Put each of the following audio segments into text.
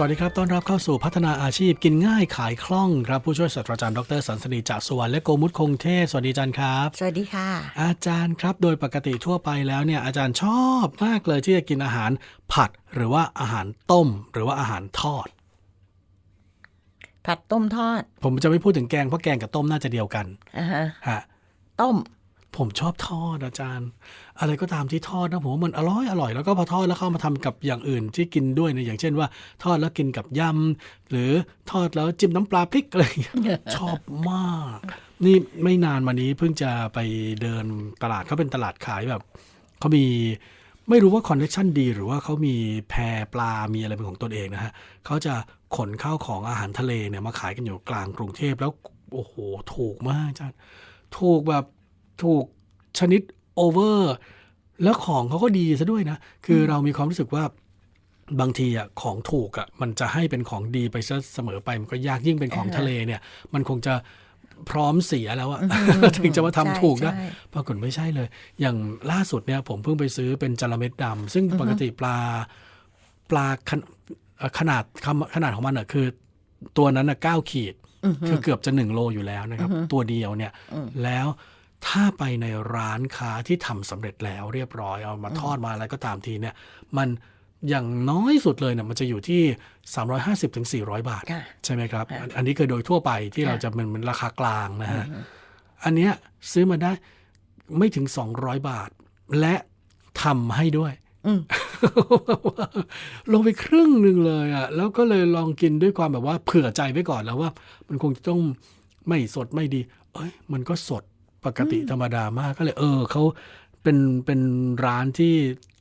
สวัสดีครับ ต้อนรับเข้าสู่พัฒนาอาชีพกินง่ายขายคล่องครับ ผู้ช่วยศาสตราจารย์ดรสันสนีจากสุวรรณและโกมุตคงเทพสวัสดีอาจารย์ครับ สวัสดีค่ะ อาจารย์ครับ โดยปกติทั่วไปแล้วเนี่ยอาจารย์ชอบมากเลยที่จะกินอาหารผัดหรือว่าอาหารต้ม หรือว่าอาหารทอด ผัดต้มทอด ผมจะไม่พูดถึงแกงเพราะแกงกับต้มน่าจะเดียวกันอ่าฮะฮะต้ม ผมชอบทอดอาจารย์ อะไรก็ตามที่ทอดนะผมว่ามันอร่อยอร่อยแล้วก็พอทอดแล้วเข้ามาทำกับอย่างอื่นที่กินด้วยเนี่ยอย่างเช่นว่า ทอดแล้วกินกับยำหรือทอดแล้วจิ้มน้ำปลาพริกอะไรอย่างเงี้ยชอบมาก นี่ไม่นานมานี้เพิ่งจะไปเดินตลาดเขาเป็นตลาดขายแบบเขามีไม่รู้ว่าคอนเนคชั่นดี หรือว่าเขามีแพปลา มีอะไรเป็นของตนเองนะฮะเขาจะขนข้าวของอาหารทะเลเนี่ยมาขายกันอยู่กลางกรุงเทพแล้วโอ้โหถูกมากอาจารย์ถูกแบบ ถูกชนิดโอเวอร์แล้วของเขาก็ดีซะด้วยนะ คือเรามีความรู้สึกว่าบางทีอะของถูกอะมันจะให้เป็นของดีไปซะเสมอไปมันก็ยากยิ่งเป็นของทะเลเนี่ย มันคงจะพร้อมเสียแล้วอะถึงจะมาทำถูกนะใช่ปรากฏไม่ใช่เลย อย่างล่าสุดเนี่ยผมเพิ่งไปซื้อเป็นจระเม็ดดำซึ่งปกติปลาปลาขนเอ่อขนาดขนาดขนาดของมันอะคือ ตัวนั้นอะเก้าขีด คือเกือบจะหนึ่งโลอยู่แล้วนะครับ ตัวเดียวเนี่ยแล้ว ถ้าไปในร้านค้าที่ทำสำเร็จแล้วเรียบร้อยเอามาทอดมาอะไรก็ตามทีเนี่ย มันอย่างน้อยสุดเลยเนี่ยมันจะอยู่ที่ 350ถึง400 บาทค่ะใช่ไหมครับอันอันนี้คือโดยทั่วไปที่เราจะเป็นมันราคากลางนะฮะ อันเนี้ยซื้อมาได้ไม่ถึง 200 บาท และทำให้ด้วยอืมลงไปครึ่งหนึ่งเลยอะ แล้วก็เลยลองกินด้วยความแบบว่าเผื่อใจไว้ก่อนแล้วว่า มันคงจะต้องไม่สดไม่ดี เอ้ย มันก็สด ปกติธรรมดามากก็เลย เออเขาเป็นเป็นร้านที่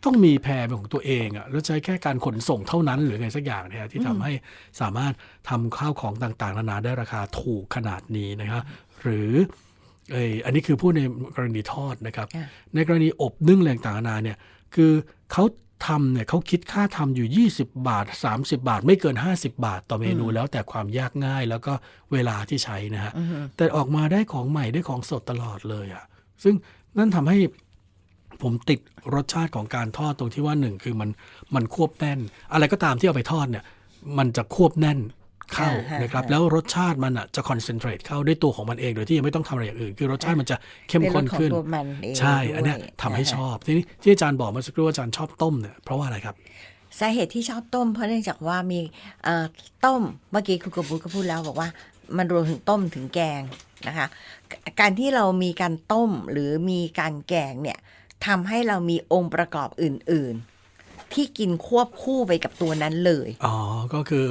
ต้องมีแพรเป็นของตัวเองอะแล้วใช้แค่การขนส่งเท่านั้นหรือไงสักอย่างเนี่ยที่ทำให้สามารถทำข้าวของต่างๆนานาได้ราคาถูกขนาดนี้นะครับหรือเอยอันนี้คือพูดในกรณีทอดนะครับค่ะในกรณีอบนึ่งแรงต่างๆนานาเนี่ยคือเขา ทำเนี่ยเขาคิดค่าทำอยู่ 20 บาท 30 บาท ไม่เกิน 50 บาทต่อเมนูแล้วแต่ความยากง่ายแล้วก็เวลาที่ใช้นะฮะแต่ออกมาได้ของใหม่ได้ของสดตลอดเลยอะ่ะซึ่งนั่นทำให้ผมติดรสชาติของการทอดตรงที่ว่าหนึ่งคือมันมันควบแน่น อะไรก็ตามที่เอาไปทอดเนี่ย มันจะควบแน่น เข้าอ่าฮะนะครับแล้วรสชาติมันอะจะคอนเซนเทรตเข้าด้วยตัวของมันเองโดยที่ยังไม่ต้องทำอะไรอย่างอื่น คือรสชาติมันจะเข้มเป็นรข้สนของขึ้นตัวมันเองใช่อันเนี้ยด้วยทำให้นะฮะชอบทีนี้ที่อาจารย์บอกเมื่อสักครู่ว่าอาจารย์ชอบต้มเนี่ยเพราะว่าอะไรครับสาเหตุที่ชอบต้ม เพราะเนื่องจากว่ามีเอ่อต้มเมื่อกี้คุณกบูก็พูดแล้วบอกว่ามันรวมถึงต้มถึงแกงนะคะการที่เรามีการต้มหรือมีการแกงเนี่ยทำให้เรามีองค์ประกอบอื่น ๆ ที่กินควบคู่ไปกับตัวนั้นเลย อ๋อ ก็คือ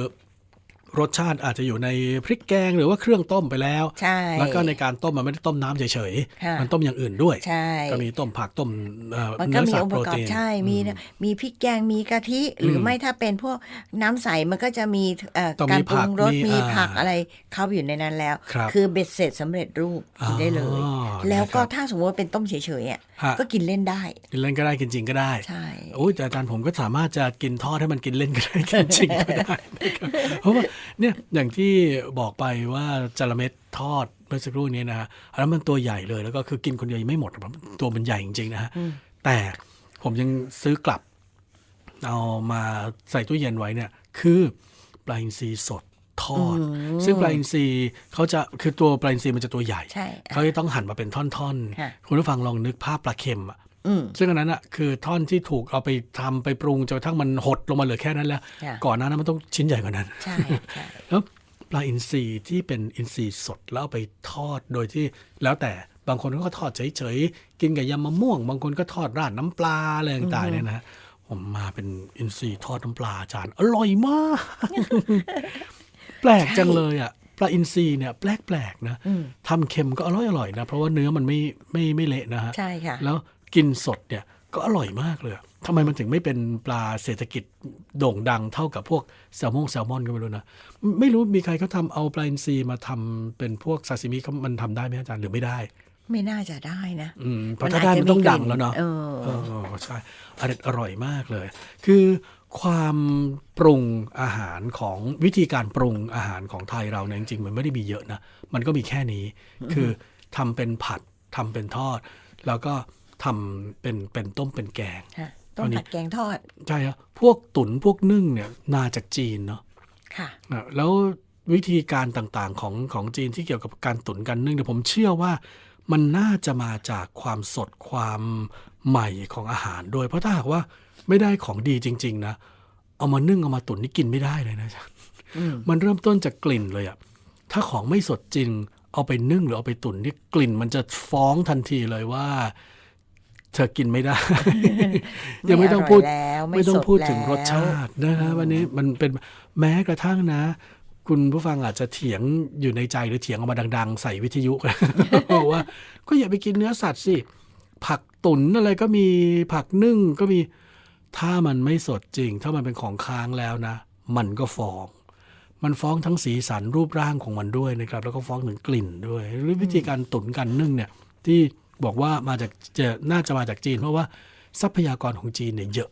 รสชาติอาจจะอยู่ในพริกแกงหรือว่าเครื่องต้มไปแล้ว ใช่ แล้วก็ในการต้มมันไม่ได้ต้มน้ำเฉยค่ะๆมันต้มอย่างอื่นด้วย ใช่ ก็มีต้มผักต้มเอ่อมันก็เนื้อมีสัตองว์ค์โปปรระกอบตีนใช่ มีมีพริกแกงมีกะทิ หรือไม่ถ้าเป็นพวกน้ำใสมันก็จะมีเอ่อต้องมีการปรุงรสผักมีมีอ่าผักอะไรเข้าไปอยู่ในนั้นแล้วครับคือเบ็ดเสร็จสำเร็จรูปกินได้เลยอ๋อแล้วก็นะครับถ้าสมมติว่าเป็นต้มเฉยๆอะฮะก็กินเล่นได้ กินเล่นก็ได้กินจริงก็ได้ใช่โอ้ยแต่อาจารย์ผมก็สามารถจะกินทอดให้มันกินเล่นก็ได้กินจริงก็ได้นะครับเพราะว่าเนี่ยอย่างที่บอกไปว่าจระเม็ดทอดเมื่อสักครู่นี้นะฮะอันนั้นมันตัวใหญ่เลยแล้วก็คือกินคนเดียวยังไม่หมดเพราะตัวมันใหญ่จริงๆนะฮะแต่ผมยังซื้อกลับ เอามาใส่ตู้เย็นไว้เนี่ย คือปลาอินทรีสดทอด ซึ่งปลาอินทรีเขาจะคือตัวปลาอินทรีมันจะตัวใหญ่ใช่เขาจะต้องหั่นมาเป็นท่อนค่ะๆคุณผู้ฟังลองนึกภาพปลาเค็มอะอืม ซึ่งอันนั้นอะคือท่อนที่ถูกเอาไปทำไปปรุงจนกระทั่งมันหดลงมาเหลือแค่นั้นแล้วค่ะก่อนหน้านั้นมันต้องชิ้นใหญ่กว่านั้นใช่ใช่แล้วปลาอินทรีที่เป็นอินทรีสดแล้วเอาไปทอดโดยที่แล้วแต่บางคนก็ทอดเฉยๆ กินกับยำมะม่วง บางคนก็ทอดราดน้ำปลาอะไรต่างๆเนี่ยนะฮะผมมาเป็นอินทรีทอดน้ำปลาอาจารย์อร่อยมาก แปลกจังเลยอะปลาอินทรีเนี่ยแปลกๆนะทำเค็มก็อร่อยอร่อยๆนะ เพราะว่าเนื้อมันไม่ไม่ไม่เละนะฮะใช่ค่ะแล้ว กินสดเนี่ยก็อร่อยมากเลยอะทำไมมันถึงไม่เป็นปลาเศรษฐกิจโด่งดังเท่ากับพวกแซลมงแซลมอนก็ไม่รู้นะ ไม่รู้มีใครเขาทำเอาปลาอินทรีมาทำเป็นพวกซาซิมิเขามันทำได้ไหมอาจารย์หรือไม่ได้ ไม่น่าจะได้นะอืมเพราะถ้าได้มันต้องดังแล้วเนาะเออเออใช่อร่อยอร่อยมากเลย คือความปรุงอาหารของวิธีการปรุงอาหารของไทยเราเนี่ยจริงๆมันไม่ได้มีเยอะนะ มันก็มีแค่นี้ คือทำเป็นผัดทำเป็นทอด แล้วก็ ทำเป็นเป็นต้มเป็นแกงค่ะต้มอันนี้ผัดแกงทอด ใช่ครับพวกตุ๋นพวกนึ่งเนี่ยมาจากจีนเนาะค่ะนะแล้ววิธีการต่างๆของของจีนที่เกี่ยวกับการตุ๋นการนึ่งเนี่ยผมเชื่อว่ามันน่าจะมาจากความสดความใหม่ของอาหารด้วย เพราะถ้าหากว่าไม่ได้ของดีจริง ๆ นะ เอามานึ่งเอามาตุ๋นนี่กินไม่ได้เลยนะอืมมันเริ่มต้นจากกลิ่นเลยอะถ้าของไม่สดจริง เอาไปนึ่งหรือเอาไปตุ๋นนี่กลิ่น มันจะฟ้องทันทีเลยว่า เธอกินไม่ได้ ยังไม่ต้องพูดร่ยแล้วไม่ต้องสพูดถึงรสแล้วชาตินะครับวันนี้มันเป็นแม้กระทั่งนะ คุณผู้ฟังอาจจะเถียงอยู่ในใจหรือเถียงออกมาดัง ๆ ใส่วิทยุบอกว่า ก็อย่าไปกินเนื้อสัตว์สิผักตุ๋นอะไรก็มีผักนึ่งก็มีถ้ามันไม่สดจริง ถ้ามันเป็นของค้างแล้วนะ มันก็ฟ้อง มันฟ้องทั้งสีสันรูปร่างของมันด้วยนะครับ แล้วก็ฟ้องถึงกลิ่นด้วย หรือวิธีการตุ๋นการนึ่งเนี่ย ที่ บอกว่ามาจากจะน่าจะมาจากจีน เพราะว่าทรัพยากรของจีนเนี่ยเยอะ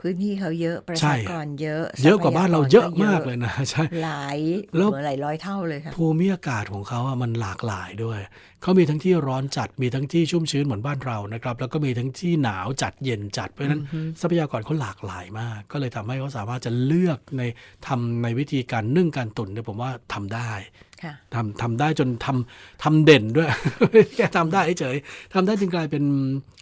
พื้นที่เขาเยอะประใช่ชากรเยอะ เยอะกว่าบ้านเราเยอะทรัพยมากเลยนะใช่หลายแล้วเหมือนหลายร้อยเท่าเลยค่ะภูมิอากาศของเขาอะมันหลากหลายด้วย เขามีทั้งที่ร้อนจัดมีทั้งที่ชุ่มชื้นเหมือนบ้านเรานะครับ แล้วก็มีทั้งที่หนาวจัดเย็นจัดเพราะฉะนั้นทรัพยากรเขาหลากหลายมาก ก็เลยทำให้เขาสามารถจะเลือกในทำในวิธีการนึ่งการตุ๋นเนี่ยผมว่าทำได้ค่ะ ทำทำได้จนทำทำเด่นด้วยแค่ทำได้เฉยทำได้จึงกลายเป็น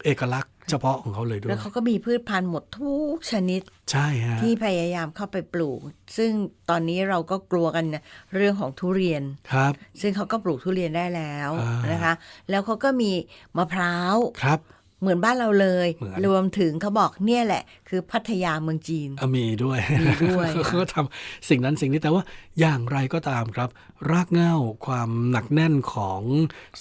เอกลักษณ์เฉพาะของเขาเลยด้วแล้ยวเขาก็มีพืชพันธุ์หมดทุกชนิด ใช่ฮะที่พยายามเข้าไปปลูก ซึ่งตอนนี้เราก็กลัวกันนะเรื่องของทุเรียนครับ ซึ่งเขาก็ปลูกทุเรียนได้แล้วอ่านนะคะ แล้วเขาก็มีมะพร้าวครับ เหมือนบ้านเราเลยเหมือนรวมถึงเขาบอกเนี่ยแหละ คือพัทยาเมืองจีนอะมีด้วยมีด้วยเขาก็ทำสิ่งนั้นสิ่งนี้แต่ว่าอย่างไรก็ตามครับ รากเหง้าความหนักแน่นของ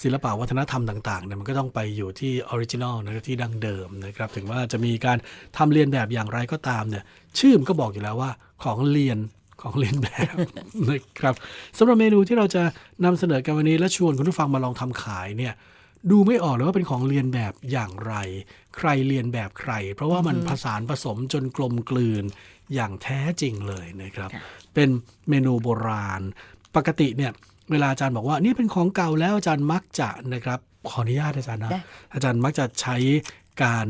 ศิลปะวัฒนธรรมต่างๆเนี่ยมันก็ต้องไปอยู่ที่ออริจินอลนะครับที่ดั้งเดิมนะครับ ถึงว่าจะมีการทำเรียนแบบอย่างไรก็ตามเนี่ย ชื่อมันก็บอกอยู่แล้วว่าของเรียนของเรียนแบบนะครับสำหรับเมนูที่เราจะนำเสนอกันวันนี้และชวนคุณผู้ฟังมาลองทำขายเนี่ย ดูไม่ออกเลยว่าเป็นของเรียนแบบอย่างไร ใครเรียนแบบใคร เพราะว่ามันผสานผสมจนกลมกลืนอย่างแท้จริงเลยนะครับค่ะเป็นเมนูโบราณ ปกติเนี่ยเวลาอาจารย์บอกว่านี่เป็นของเก่าแล้วอาจารย์มักจะนะครับขออนุญาตอาจารย์นะได้อาจารย์มักจะใช้การ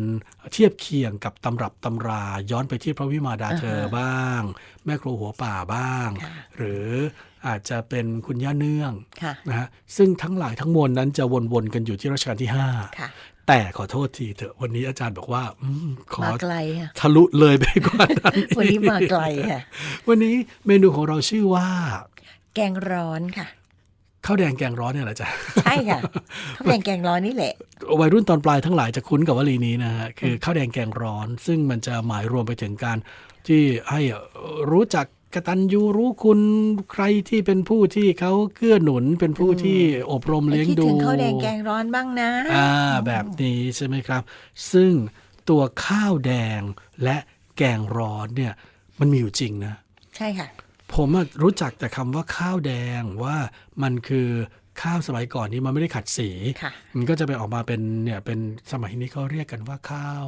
เทียบเคียงกับตำรับตำราย้อนไปที่พระวิมาดาเธอบ้าง แม่ครูหัวป่าบ้างค่ะหรือ อาจจะเป็นคุณย่าเนื่องค่ะนะฮะซึ่งทั้งหลายทั้งมวลนั้นจะวนๆกันอยู่ที่รัชกาลที่5ค่ะแต่ขอโทษทีเถอะวันนี้อาจารย์บอกว่าอมขอมาไกลค่ะทะลุเลยไปกว่านั้นวันนี้มาไกลค่ะวันนี้เมนูของเราชื่อว่า แกงร้อนค่ะข้าวแดงแกงร้อนเนี่ยแหละจ้ะใช่ค่ะข้าวแกงแกงร้อนนี่แหละวัยรุ่นตอนปลายทั้งหลายจะคุ้นกับวลีนี้นะฮะคือข้าวแดงแกงร้อน ซึ่งมันจะหมายรวมไปถึงการที่ให้รู้จัก กตัญญูรู้คุณใครที่เป็นผู้ที่เขาเกื้อหนุนเป็นผู้ที่อบรมเลี้ยงคิดดูถึงข้าวแดงแกงร้อนบ้างนะอ่าแบบนี้ใช่ไหมครับ ซึ่งตัวข้าวแดงและแกงร้อนเนี่ยมันมีอยู่จริงนะ ใช่ค่ะ ผมอะรู้จักแต่คำว่าข้าวแดงว่ามันคือข้าวสมัยก่อนนี้มันไม่ได้ขัดสีค่ะมันก็จะไปออกมาเป็นเนี่ยเป็นสมัยนี้เขาเรียกกันว่าข้าว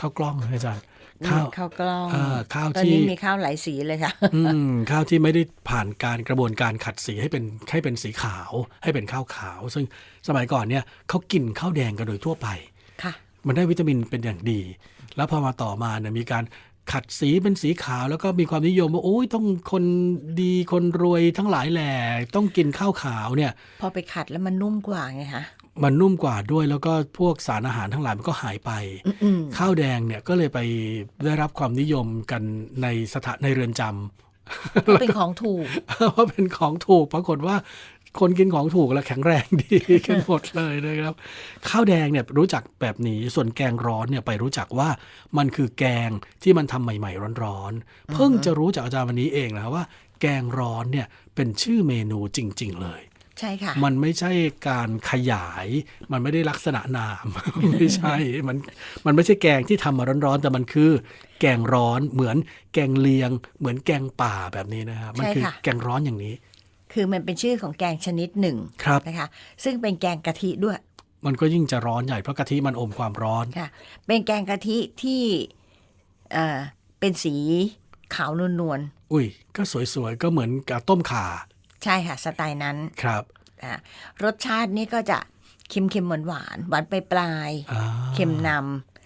ข้าวกล้องนะอาจารย์ข้าวข้าวกล้องอ่าข้าวตอนที่นี้มีข้าวหลายสีเลยค่ะอืมข้าวที่ไม่ได้ผ่านการกระบวนการขัดสีให้เป็นให้เป็นสีขาว ให้เป็นข้าวขาว ซึ่งสมัยก่อนเนี่ยเขากินข้าวแดงกันโดยทั่วไปค่ะ มันได้วิตามินเป็นอย่างดี แล้วพอมาต่อมาเนี่ยมีการขัดสีเป็นสีขาวแล้วก็มีความนิยมว่าโอ้ยต้องคนดีคนรวยทั้งหลายแหล่ต้องกินข้าวขาวเนี่ย พอไปขัดแล้วมันนุ่มกว่าไงคะ มันนุ่มกว่าด้วย แล้วก็พวกสารอาหารทั้งหลายมันก็หายไปอืมข้าวแดงเนี่ยก็เลยไปได้รับความนิยมกันในสถานในเรือนจำก็เป็นของถูกว่าเป็นของถูกปรากฏว่าคนกินของถูกแล้วแข็งแรงดีกันหมดเลยนะครับ ข้าวแดงเนี่ยรู้จักแบบนี้ส่วนแกงร้อนเนี่ยไปรู้จักว่ามันคือแกงที่มันทำใหม่ ๆ ร้อนๆเพิ่งจะรู้จากอาจารย์วันนี้เองนะว่า แกงร้อนเนี่ยเป็นชื่อเมนูจริง ๆ เลย ใช่ค่ะมันไม่ใช่การขยาย มันไม่ได้ลักษณะนามไม่ใช่มันมันไม่ใช่แกงที่ทำมาร้อนๆแต่มันคือ แกงร้อนเหมือนแกงเลียง เหมือนแกงป่าแบบนี้นะครับมันคือใช่ค่ะแกงร้อนอย่างนี้ คือมันเป็นชื่อของแกงชนิดหนึ่งครับนะคะซึ่งเป็นแกงกะทิด้วย มันก็ยิ่งจะร้อนใหญ่เพราะกะทิมันอมความร้อนค่ะเป็นแกงกะทิที่เอ่อเป็นสีขาวนวลอุ้ย ก็สวยๆ ก็เหมือนกับต้มข่าๆ ใช่ค่ะ สไตล์นั้นครับอะรสชาตินี่ก็จะเค็มๆหวานหวานๆหวานไปปลายๆอ่าเค็มน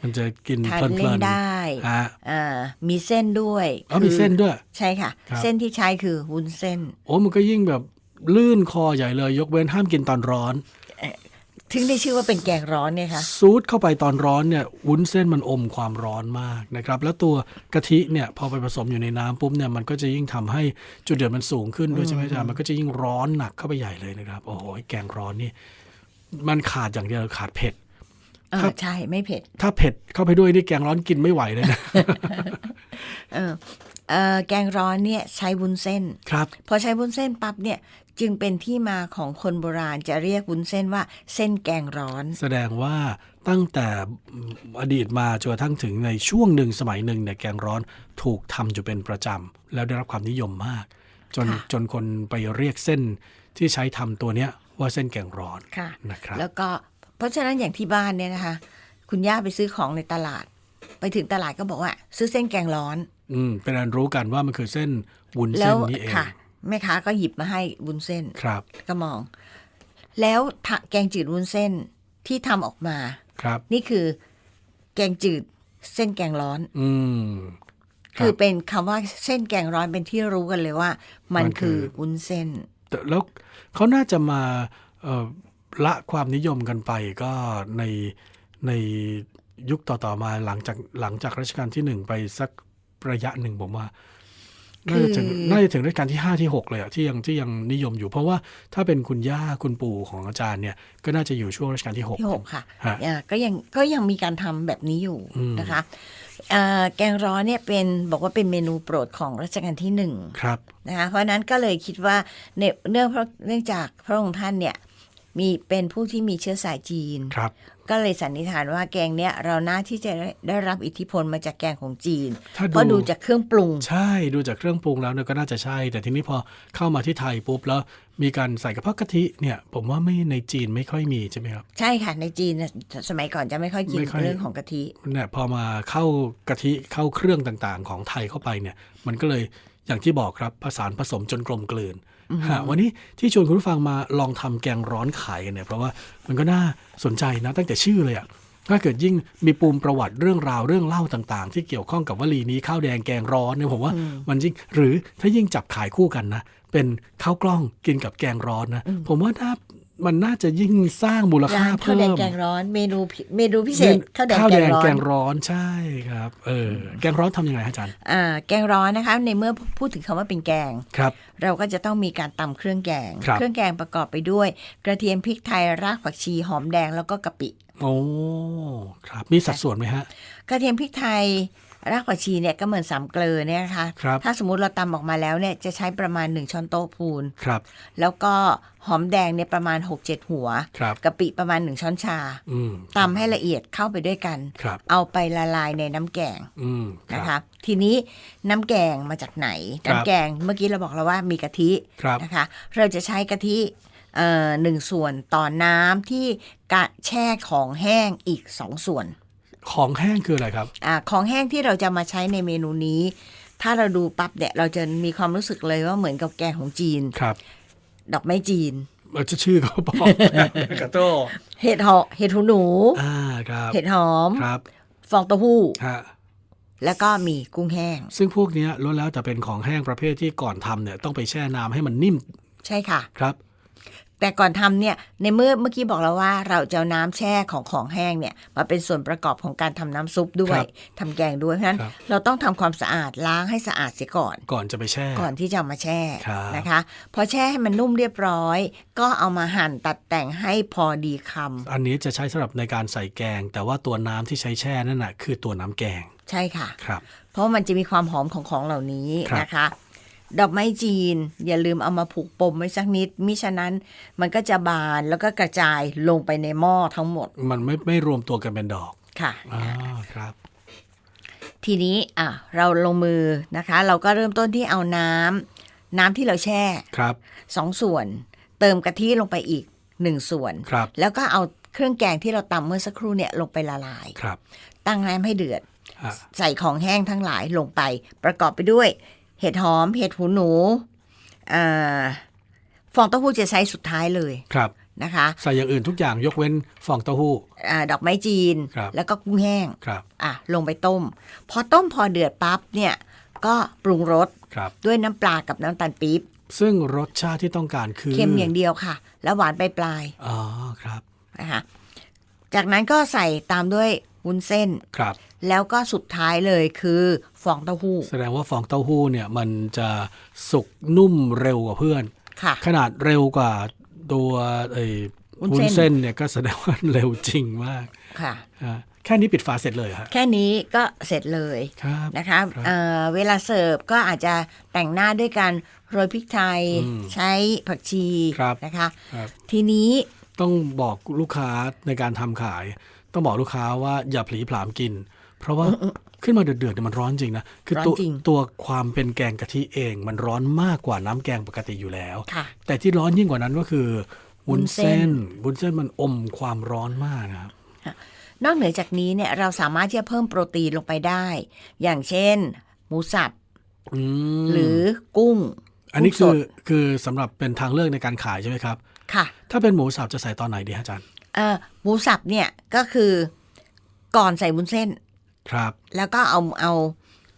มันจะกินำทานเพลินเล่นได้ๆฮะอ่ามีเส้นด้วยอ๋อมีเส้นด้วย ใช่ค่ะครับเส้นที่ใช้คือวุ้นเส้น โอ้มันก็ยิ่งแบบลื่นคอใหญ่เลยยกเว้นห้ามกินตอนร้อน ถึงได้ชื่อว่าเป็นแกงร้อนเนี่ยค่ะซูดเข้าไปตอนร้อนเนี่ยวุ้นเส้นมันอมความร้อนมากนะครับแล้วตัวกะทิเนี่ยพอไปผสมอยู่ในน้ำปุ๊บเนี่ยมันก็จะยิ่งทำให้จุดเดือดมันสูงขึ้นด้วยใช่ไหมอาจารย์มันก็จะยิ่งร้อนหนักเข้าไปใหญ่เลยนะครับโอ้โหแกงร้อนนี่มันขาดอย่างเดียวขาดเผ็ด เออครับใช่ไม่เผ็ด ถ้าเผ็ดเข้าไปด้วยนี่แกงร้อนกินไม่ไหวเลยนะ เออ เออแกงร้อนเนี่ยใช้วุ้นเส้น ครับพอใช้วุ้นเส้นปั๊บเนี่ยจึงเป็นที่มาของคนโบราณจะเรียกวุ้นเส้นว่าเส้นแกงร้อน แสดงว่าตั้งแต่อดีตมาจนกระทั่งถึงในช่วงหนึ่งสมัยหนึ่งเนี่ยแกงร้อนถูกทำอยู่เป็นประจำแล้วได้รับความนิยมมาก จนค่ะ จนคนไปเรียกเส้นที่ใช้ทำตัวเนี้ยว่าเส้นแกงร้อนค่ะ นะครับ แล้วก็เพราะฉะนั้นอย่างที่บ้านเนี่ยนะคะ คุณย่าไปซื้อของในตลาด ไปถึงตลาดก็บอกว่า ซื้อเส้นแกงร้อน อืมเป็นอันรู้กันว่ามันคือเส้นวุ้นแล้เส้วนนี่เองค่ะ แม่ค้าก็หยิบมาให้วุ้นเส้นครับ ก็มอง แล้วทะแกงจืดวุ้นเส้นที่ทำออกมา ครับ นี่คือ แกงจืดเส้นแกงร้อน อืมครับคือเป็นคำว่าเส้นแกงร้อนเป็นที่รู้กันเลยว่า มันมันคือคือวุ้นเส้นแต่แล้วเขาน่าจะมาเอ่อละความนิยมกันไปก็ในในยุคต่อๆมาหลังจากหลังจากรัชกาลที่หนึ่งไปสัก ระยะหนึ่งผมว่าน่าจะถึงคือน่าจะถึงรัชกาลที่ห้าที่หกเลยอะที่ยังที่ยังนิยมอยู่ เพราะว่าถ้าเป็นคุณย่าคุณปู่ของอาจารย์เนี่ย ก็น่าจะอยู่ช่วงรัชกาลที่หกที่หกค่ะฮะอ่าก็ยังก็ยังมีการทำแบบนี้อยู่อืมนะคะอ่าแกงร้อนเนี่ยเป็นบอกว่าเป็นเมนูโปรดของรัชกาลที่หนึ่งครับนะคะเพราะฉะนั้นก็เลยคิดว่าเนยเนื่องเพราะเนื่องจากพระองค์ท่านเนี่ย มีเป็นผู้ที่มีเชื้อสายจีน ครับ ก็เลยสันนิษฐานว่าแกงเนี้ยเราน่าที่จะได้รับอิทธิพลมาจากแกงของจีน ถ้าเพราะดูจากเครื่องปรุง ใช่ดูจากเครื่องปรุงแล้วเนี่ยก็น่าจะใช่ แต่ทีนี้พอเข้ามาที่ไทยปุ๊บแล้วมีการใส่กระเพาะกะทิเนี่ยผมว่าไม่ในจีนไม่ค่อยมีใช่ไหมครับ ใช่ค่ะในจีนน่ะสมัยก่อนจะไม่ค่อยกินไม่ค่อย เรื่องของกะทิ เนี่ยพอมาเข้ากะทิเข้าเครื่องต่างๆ ของไทยเข้าไปเนี่ย มันก็เลย อย่างที่บอกครับผสานผสมจนกลมกลืนฮะวันนี้ที่ชวนคุณผู้ฟังมาลองทำแกงร้อนขายกันเนี่ยเพราะว่ามันก็น่าสนใจนะตั้งแต่ชื่อเลยอะถ้าเกิดยิ่งมีปูมประวัติเรื่องราวเรื่องเล่าต่างๆ ที่เกี่ยวข้องกับวลีนี้ข้าวแดงแกงร้อนเนี่ยผมว่ามันยิ่งหรือถ้ายิ่งจับขายคู่กันนะเป็นข้าวกล้องกินกับแกงร้อนนะผมว่าน่า มันน่าจะยิ่งสร้างมูลร้าค่านข้าวเพิ่แดงมแกงร้อนเมนูพิเมนูพิเศษข้าวแดงข้าวแกแดงงร้อแกน งร้อนใช่ครับ เออ แกงร้อนทำยังไงฮะอาจารย์อ่าแกงร้อนนะคะในเมื่อพูดถึงคำว่าเป็นแกง ครับ เราก็จะต้องมีการตำเครื่องแกง ครับ เครื่องแกงประกอบไปด้วย กระเทียมพริกไทยรากผักชีหอมแดงแล้วก็กะปิ โอ้ครับ มีสัดส่วนไหมฮะ กระเทียมพริกไทย รากผักชีเนี่ยก็เหมือนสามเกลือเนี่ยนะคะครับถ้าสมมุติเราตำออกมาแล้วเนี่ยจะใช้ประมาณ 1 ช้อนโต๊ะพูน ครับ แล้วก็หอมแดงเนี่ยประมาณ 6-7 หัวครับกะปิประมาณ 1 ช้อนชาอืมตำให้ละเอียดเข้าไปด้วยกัน ครับเอาไปละลายในน้ำแกงอืมคนะรับคะทีนี้น้ำแกงมาจากไหน ครับ น้ำแกงเมื่อกี้เราบอกแล้วว่ามีกะทิ ครับ นะคะเราจะใช้กะทิเอ่อหนึ่งส่วนต่อน้ำที่กะแช่ของแห้งอีกสองส่วน ของแห้งคืออะไรครับอาของแห้งที่เราจะมาใช้ในเมนูนี้ ถ้าเราดูปั๊บเนี่ยเราจะมีความรู้สึกเลยว่าเหมือนกับแกงของจีนครับ ดอกไม้จีนเออจะชื่อเขาบอกกระโต้เห็ดหอเห็ดหูหนูอ่าครับเห็ดหอมครับ ฟองเต้าหู้ฮะแล้วก็มีกุ้งแห้ง ซึ่งพวกเนี้ยล้วนแล้วแต่เป็นของแห้งประเภทที่ก่อนทำเนี่ยต้องไปแช่น้ำให้มันนิ่ม ใช่ค่ะ ครับ แต่ก่อนทำเนี่ยในเมื่อเมื่อกี้บอกแล้วว่าเราจะเอาน้ำแช่ของของแห้งเนี่ยมาเป็นส่วนประกอบของการทำน้ำซุปด้วคยรับทำแกงด้วยเพราะฉะนั้นครับเราต้องทำความสะอาดล้างให้สะอาดเสียก่อน ก่อนจะไปแช่ ก่อนที่จะเอามาแช่ครับนะคะพอแช่ให้มันนุ่มเรียบร้อย ก็เอามาหั่นตัดแต่งให้พอดีคำอันนี้จะใช้สำหรับในการใส่แกง แต่ว่าตัวน้ำที่ใช้แช่นั่นน่ะคือตัวน้ำแกง ใช่ค่ะครับเพราะมันจะมีความหอมของของเหล่านี้ครับนะคะ ดอกไม้จีน อย่าลืมเอามาผูกปมไว้สักนิด มิฉะนั้นมันก็จะบานแล้วก็กระจายลงไปในหม้อทั้งหมด มันไม่ไม่รวมตัวกันเป็นดอกค่ะอ่าครับ ทีนี้อะเราลงมือนะคะ เราก็เริ่มต้นที่เอาน้น้ำที่เราแช่ครับสองส่วน เติมกะทิลงไปอีกหนึ่งส่วน ครับ แล้วก็เอาเครื่องแกงที่เราตำเมื่อสักครู่เนี่ยลงไปละลาย ครับ ตั้งน้ำให้เดือดอะใส่ของแห้งทั้งหลายลงไป ประกอบไปด้วย เห็ดหอม เห็ดหูหนูอ่าฟองเต้าหู้จะใช้สุดท้ายเลยครับนะคะใส่อย่างอื่นทุกอย่างยกเว้นฟองเต้าหู้อาดอกไม้จีนครับแล้วก็กุ้งแห้งครับอะลงไปต้ม พอต้มพอเดือดปั๊บเนี่ยก็ปรุงรสครับด้วยน้ำปลากับน้ำตาลปี๊บซึ่งรสชาติที่ต้องการคือเค็มอย่างเดียวค่ะ แล้วหวานปลายอ๋อครับๆนะคะจากนั้นก็ใส่ตามด้วยวุ้นเส้นครับ แล้วก็สุดท้ายเลยคือฟองเต้าหู้ แสดงว่าฟองเต้าหู้เนี่ยมันจะสุกนุ่มเร็วกว่าเพื่อน ค่ะ ขนาดเร็วกว่าตัวไอ้วุ้นวุ้นเส้นเส้นเนี่ยก็แสดงว่าเร็วจริงมากค่ะ อะแค่นี้ปิดฝาเสร็จเลยฮะแค่นี้ก็เสร็จเลยครับ นะคะครับเอ่อเวลาเสิร์ฟก็อาจจะแต่งหน้าด้วยการโรยพริกไทย อืมใช้ผักชีครับ นะคะ ครับ ทีนี้ต้องบอกลูกค้าในการทำขาย ต้องบอกลูกค้าว่าอย่าผลีผลามกิน เพราะว่าขึ้นมาเดือดๆเนี่ยมันร้อนจริงนะ คือตัวตัวความเป็นแกงกะทิเอง มันร้อนมากกว่าน้ำแกงปกติอยู่แล้วค่ะแต่ที่ร้อนยิ่งกว่านั้นก็คือวุ้นวุ้นเส้เส้นนวุ้นเส้นมันอมความร้อนมากนะครับนอกเหนือจากนี้เนี่ยเราสามารถที่จะเพิ่มโปรตีนลงไปได้ อย่างเช่น หมูสับอืมหรือกุ้ง อันนี้กุ้งคืสอดคือสำหรับเป็นทางเลือกในการขายใช่ไหมครับ ค่ะ ถ้าเป็นหมูสับจะใส่ตอนไหนดีฮะอาจารย์เอ่อหมูสับเนี่ยก็คือก่อนใส่วุ้นเส้น ครับ แล้วก็เอาเอา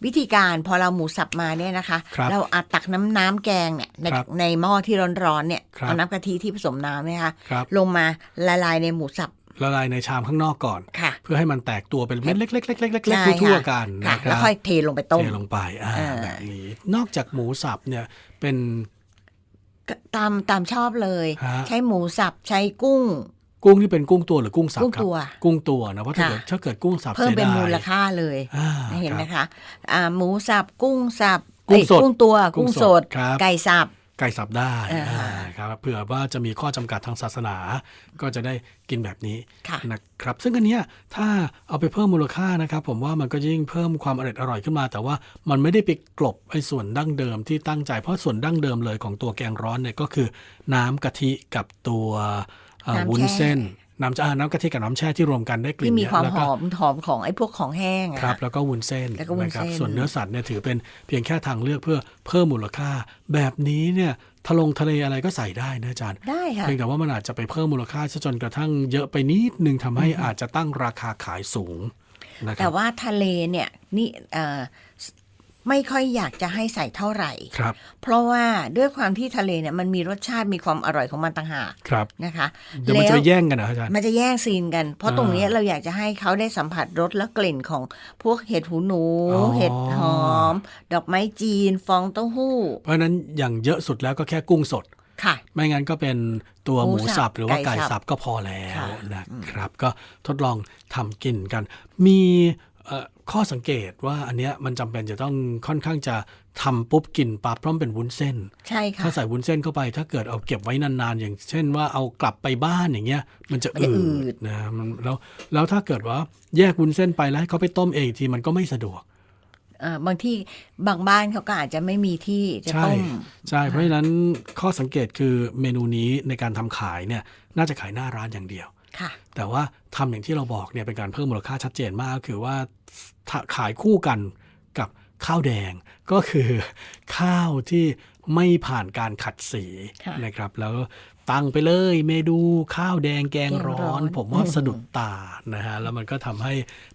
วิธีการพอเราหมูสับมาเนี่ยนะคะ ครับเราอาตักน้ำน้ำแกงเนี่ยในครับในหม้อที่ร้อนๆเนี่ยครับ เอาน้ำกะทิที่ผสมน้ำเนี่ยค่ะครับ ลงมาละลายในหมูสับละลายในชามข้างนอกก่อน ค่ะ เพื่อให้มันแตกตัวเป็นเม็ดเล็กๆๆๆใช่ๆทั่วค่ะๆกันค่ะ นะคแล้วรับค่อยเทลงไปต้ม เทลงไปอ่าอ่าแบบนี้ นอกจากหมูสับเนี่ยเป็น ก็ตามตามชอบเลย ฮะ ใช้หมูสับใช้กุ้ง กุ้งที่เป็นกุ้งตัวหรือกุ้งสับกุ้งครับตัวกุ้งตัวนะเพราะถ้าค่ะเกิดถ้าเกิดกุ้งสับเพิ่มสียเป็นดายมูลค่าเลยอ่าเห็นไหมครับคะอ่าหมูสับกุ้งสับกุ้งสดเอ้ยกุ้งตัวกุ้กุ้งงสสดดครับไก่สับไก่สับได้อ่าอ่าครับเผื่อว่าจะมีข้อจำกัดทางศาสนา ก็จะได้กินแบบนี้ค่ะนะครับ ซึ่งอันเนี้ยถ้าเอาไปเพิ่มมูลค่านะครับ ผมว่ามันก็ยิ่งเพิ่มความอร่อยอร่อยขึ้นมา แต่ว่ามันไม่ได้ไปกลบไอ้ส่วนดั้งเดิมที่ตั้งใจเพราะส่วนดั้งเดิมเลยของตัวแกงร้อนเนี่ยก็คือน้ำกะทิกับตัวเอ่อน้ำแช่ วุ้นเส้นน้ำอ่าน้ำกะทิกับน้ำแช่ที่รวมกันได้กลิ่ที่นมีเนี่ยความแล้วหก็อมหอมของไอ้พวกของแห้งอะครับค่ะแล้วก็วุ้นเส้นแล้วก็วุ้นนะครับเส้นส่วนเนื้อสัตว์เนี่ยถือเป็นเพียงแค่ทางเลือกเพื่อเพิ่มมูลค่า แบบนี้เนี่ยทะลงทะเลอะไรก็ใส่ได้นะอาจารย์ได้ค่ะเพียงแต่ว่ามันอาจจะไปเพิ่มมูลค่าซะจนกระทั่งเยอะไปนิดนึงทำให้อาจจะตั้งราคาขายสูงนะคแต่รับว่าทะเลเนี่ยนี่เอ่อ ไม่ค่อยอยากจะให้ใส่เท่าไหร่ครับ เพราะว่าด้วยความที่ทะเลเนี่ยมันมีรสชาติมีความอร่อยของมันต่างหากครับนะคะเดี๋ยวมันจะไปแย่งกันนะอาจารย์มันจะแย่งซีนกัน เพราะอ่าตรงเนี้ยเราอยากจะให้เขาได้สัมผัสรสและกลิ่นของพวกเห็ดหูหนูอ๋อเห็ดหอม ดอกไม้จีนฟองเต้าหู้ เพราะฉะนั้นอย่างเยอะสุดแล้วก็แค่กุ้งสดค่ะไม่งั้นก็เป็นตัวหหมูมูสัสับบหรือว่าไก่ไก่สับสับก็พอแล้วค่ะนะครับ ก็ทดลองทำกินกัน มีเอ่อ ข้อสังเกตว่าอันเนี้ยมันจำเป็นจะต้องค่อนข้างจะทำปุ๊บกินปั๊บเพราะมันเป็นวุ้นเส้น ใช่ค่ะถ้าใส่วุ้นเส้นเข้าไป ถ้าเกิดเอาเก็บไว้นานๆ อย่างเช่นว่าเอากลับไปบ้านอย่างเงี้ย มันจะมันจะอือืดดนะมันแล้วแล้วถ้าเกิดว่าแยกวุ้นเส้นไปแล้วให้เขาไปต้มเองอีกทีมันก็ไม่สะดวกเอ่อบางที่บางบ้านเขาก็อาจจะไม่มีที่จะใช่ต้มใช่ เพราะฉะนั้นข้อสังเกตคือเมนูนี้ในการทำขายเนี่ยน่าจะขายหน้าร้านอย่างเดียวค่ะแต่ว่าทำอย่างที่เราบอกเนี่ยเป็นการเพิ่มมูลค่าชัดเจนมากก็คือว่าถ้า ขายคู่กันกับข้าวแดงก็คือข้าวที่ไม่ผ่านการขัดสีค่ะนะครับ แล้วตั้งไปเลยเมนูข้าวแดงแกงแกงร้ร้ออนนผมว่าสะดุดตานะฮะแล้วมันก็ทำให้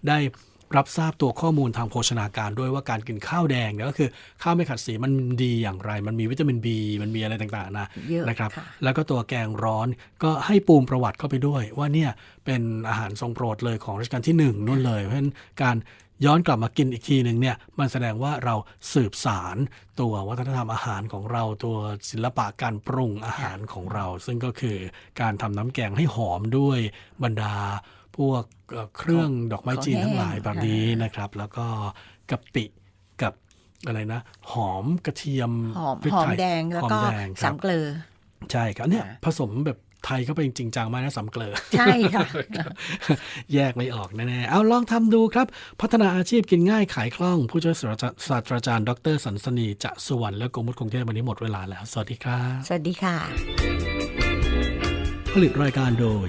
ได้ รับทราบตัวข้อมูลทางโภชนาการด้วยว่าการกินข้าวแดงเนี่ยก็คือข้าวไม่ขัดสีมันดีอย่างไร มันมีวิตามิน B มันมีอะไรต่างๆนะเยอะนะครับค่ะแล้วก็ตัวแกงร้อนก็ให้ปูมประวัติเข้าไปด้วย ว่าเนี่ยเป็นอาหารทรงโปรดเลยของรัชกาลที่หนึ่งนู่นเลย เพราะฉะนั้นการย้อนกลับมากินอีกทีหนึ่งเนี่ยมันแสดงว่าเราสืบสารตัววัฒนธรรมอาหารของเราตัวศิลปะการปรุงอาหารของเรา ซึ่งก็คือการทำน้ำแกงให้หอมด้วยบรรดา พวกเอ่อเครื่องดอกไม้จีนทั้งหลายแบบนี้นะครับ แล้วก็กะปิกับอะไรนะ หอมกระเทียมหอมพริกหอมไทยแดงแล้วก็หอมแดงคสารับมเกลือ ใช่ครับเนี่ยค่ะผสมแบบไทยก็เป็นจริงจังมากนะสำเกลอใช่ค่ะแยกไม่ออกแน่ๆเอาลองทำดูครับ พัฒนาอาชีพกินง่ายขายคล่อง ผู้ช่วยศาสตราศาสตราจารย์ ดรสันสนีจะสุวรรณและกรมมุดกรุงเทพวันนี้หมดเวลาแล้ว สวัสดีครับ สวัสดีค่ะ ผลิตรายการโดย